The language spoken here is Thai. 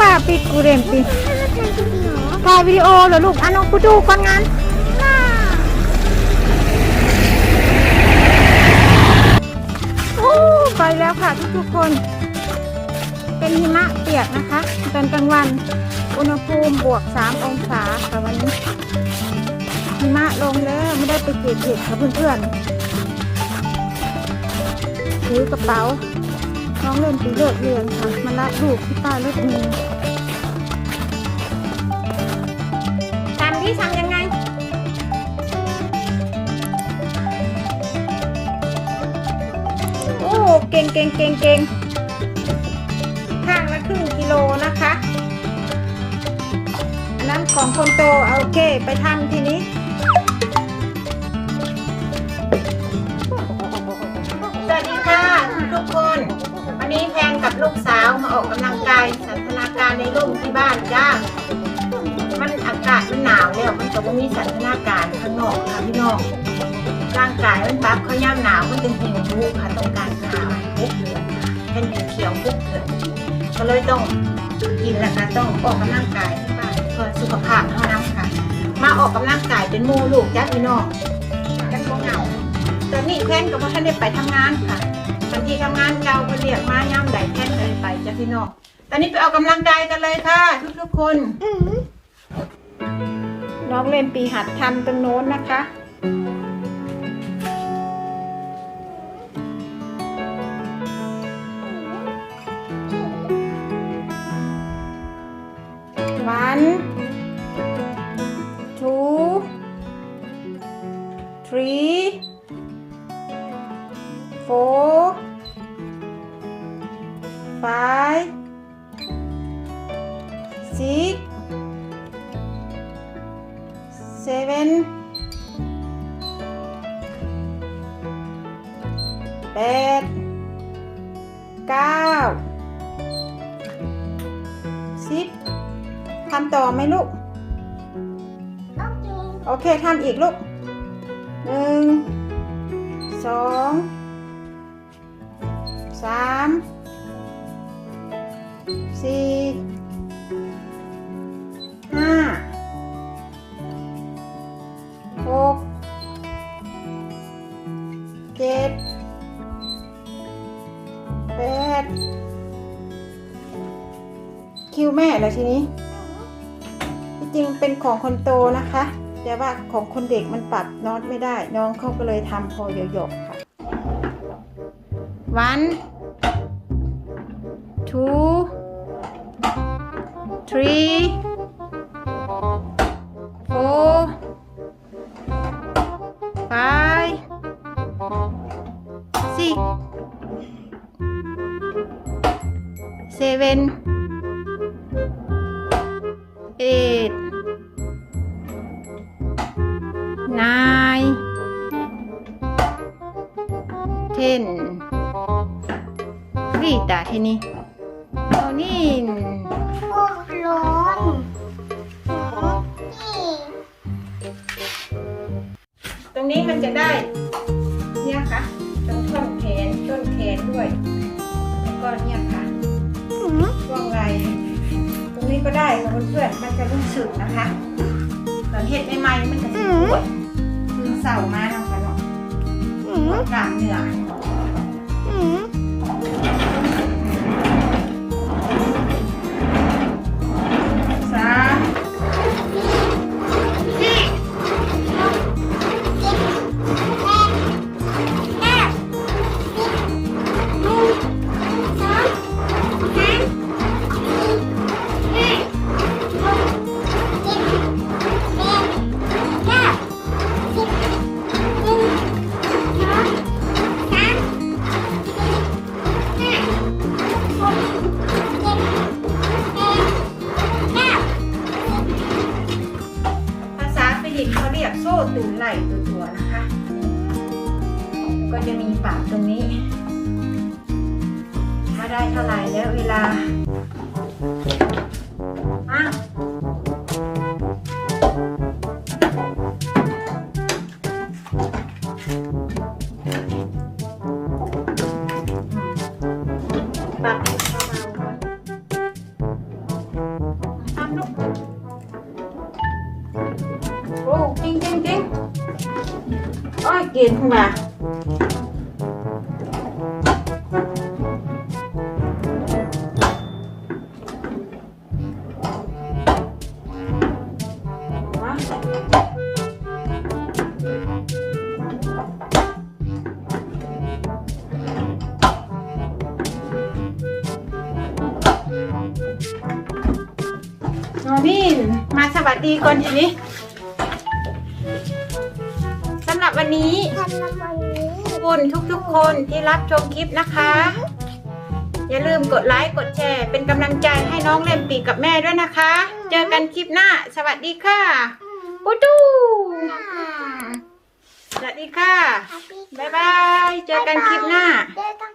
ว่าปิดกูเรมปิดถ่ายคลิปเหรอถ่ายวิดีโอเหรอลูกอะน้องกูดูก่อนงานน่าโอ้ไปแล้วค่ะทุกๆคน เป็นหิมะเปียกนะคะ ตอนกลางวัน อุณหภูมิบวก 3 องศาค่ะวันนี้หิมะลงแล้ว ไม่ได้ไปเก็บเห็ดค่ะเพื่อนๆถือกระเป๋า น้องเล่นปีเลิกเรียนค่ะมาละลูกที่ใต้รถเมล์ทำที่ทำยังไง โอ้เก่งเก่งเก่งเก่งข้างละครึ่งกิโลนะคะ อันนั้นของคนโตเอาโอเค ไปทำทีนี้ ออกกำลังกายสันทนาการในร่มที่บ้านจ้า มันอากาศมันหนาวแล้วมันก็บ่มีสันทนาการข้างนอกค่ะพี่น้องร่างกายมันปรับเขาย่ำหนาวมันจึงหิวรู้ค่ะต้องการอาหารปุ๊บเดือนเป็นสีเขียวปุ๊บเดือนก็เลยต้องกินแล้วค่ะต้องออกกำลังกายที่บ้านเพื่อสุขภาพเท่านั้นค่ะ มาออกกำลังกายเป็นมูลูกจ้าพี่น้องกันบ่เหงาตอนนี้แพนกับพ่ท่านได้ไปทำงานค่ะ บางทีทำงานเก่าก็เรียกมาย่ำใดแพนเลยไปจ้าพี่น้องตอนนี้ไปออกกำลังกายกันเลยค่ะทุกๆคนน้องเล่นปีหัดทำตรงโน้นนะคะ One, two, three, four, five, six, seven, แปดเก้าสิบทำต่อไหมลูกโอเคโอเคทำอีกลูกหนึ่งสองสาม สี่ห้าหกเจ็ดแปดคิวแม่แล้วทีนี้ที่จริงเป็นของคนโตนะคะ แต่ว่าของคนเด็กมันปรับน็อตไม่ได้ น้องเขาก็เลยทำพอหยกๆค่ะ one two three four five six seven eight nine ten รีดาทีนี้เอานี่ รงนี้มันจะได้เนี่ยค่ะตรงต้นแขนต้นแขนด้วย แล้วก็เนี่ยค่ะอืมช่วงไหล่ตรงนี้ก็ได้ค่ะเพื่อนๆมันจะรู้สึกนะคะตอนเห็ดใหม่ๆมันจะสิปวดคือเสามาเนาะค่ะเนาะอืปมวดกล้ามเนื้อ นะคะ ก็จะมีปากตรงนี้ ถ้าได้เท่าไหร่แล้วเวลา ว่าโนบินมาสวัสดีก่อนทีนี้ วันนี้ทำมาวันนี้ขอบคุณทุกๆ คนที่รับชมคลิปนะคะ อย่าลืมกดไลค์กดแชร์ เป็นกำลังใจให้น้องเล่มปีกับแม่ด้วยนะคะ เจอกันคลิปหน้า สวัสดีค่ะปูตูสวัสดีค่ะ บ๊ายบาย เจอกันคลิปหน้า เจอกัน